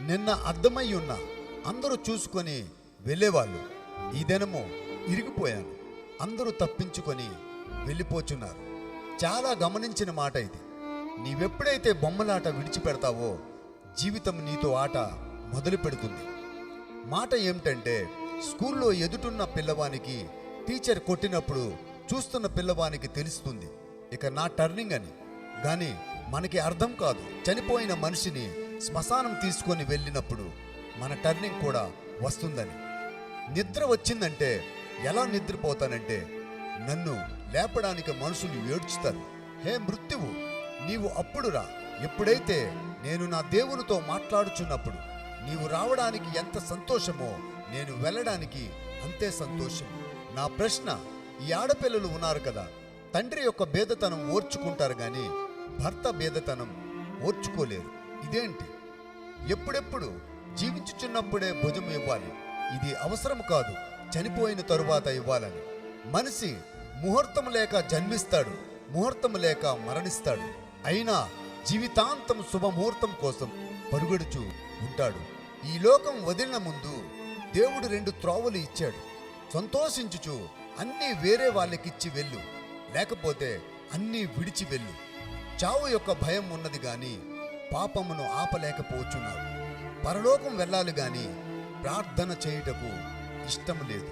నిన్న అర్థమై ఉన్న అందరూ చూసుకొని వెళ్ళేవాళ్ళు. ఈ దినము ఇరిగిపోయాను. అందరూ తప్పించుకొని వెళ్ళిపోచున్నారు. చాలా గమనించిన మాట ఇది. నీవెప్పుడైతే బొమ్మలాట విడిచిపెడతావో జీవితం నీతో ఆట మొదలు పెడుతుంది. మాట ఏమిటంటే స్కూల్లో ఎదుటున్న పిల్లవానికి టీచర్ కొట్టినప్పుడు చూస్తున్న పిల్లవానికి తెలుస్తుంది. ఇక నా టర్నింగ్ అని. కానీ మనకి అర్థం కాదు. చనిపోయిన మనిషిని శ్మశానం తీసుకొని వెళ్ళినప్పుడు మన టర్నింగ్ కూడా వస్తుందని. నిద్ర వచ్చిందంటే ఎలా నిద్రపోతానంటే నన్ను లేపడానికి మనుషులు ఏడ్చుతారు. హే మృత్యువు నీవు అప్పుడు రా. ఎప్పుడైతే నేను నా దేవునితో మాట్లాడుచున్నప్పుడు నీవు రావడానికి ఎంత సంతోషమో నేను వెళ్ళడానికి అంతే సంతోషం. నా ప్రశ్న ఈ ఆడపిల్లలు ఉన్నారు కదా తండ్రి యొక్క భేదతనం ఓర్చుకుంటారు కానీ భర్త భేదతనం ఓర్చుకోలేరు. ఇదేంటి? ఎప్పుడెప్పుడు జీవించుచున్నప్పుడే భుజం ఇవ్వాలి. ఇది అవసరం కాదు చనిపోయిన తరువాత ఇవ్వాలని. మనిషి ముహూర్తం లేక జన్మిస్తాడు ముహూర్తం లేక మరణిస్తాడు. అయినా జీవితాంతం శుభముహూర్తం కోసం పరుగడుచు ఉంటాడు. ఈ లోకం వదిలిన ముందు దేవుడు రెండు త్రోవలు ఇచ్చాడు. సంతోషించుచు అన్నీ వేరే వాళ్ళకిచ్చి వెళ్ళు. లేకపోతే అన్నీ విడిచి వెళ్ళు. చావు యొక్క భయం ఉన్నది కానీ పాపమును ఆపలేకపోచున్నారు పరలోకం వెళ్ళాలి గాని ప్రార్థన చేయుటకు ఇష్టం లేదు.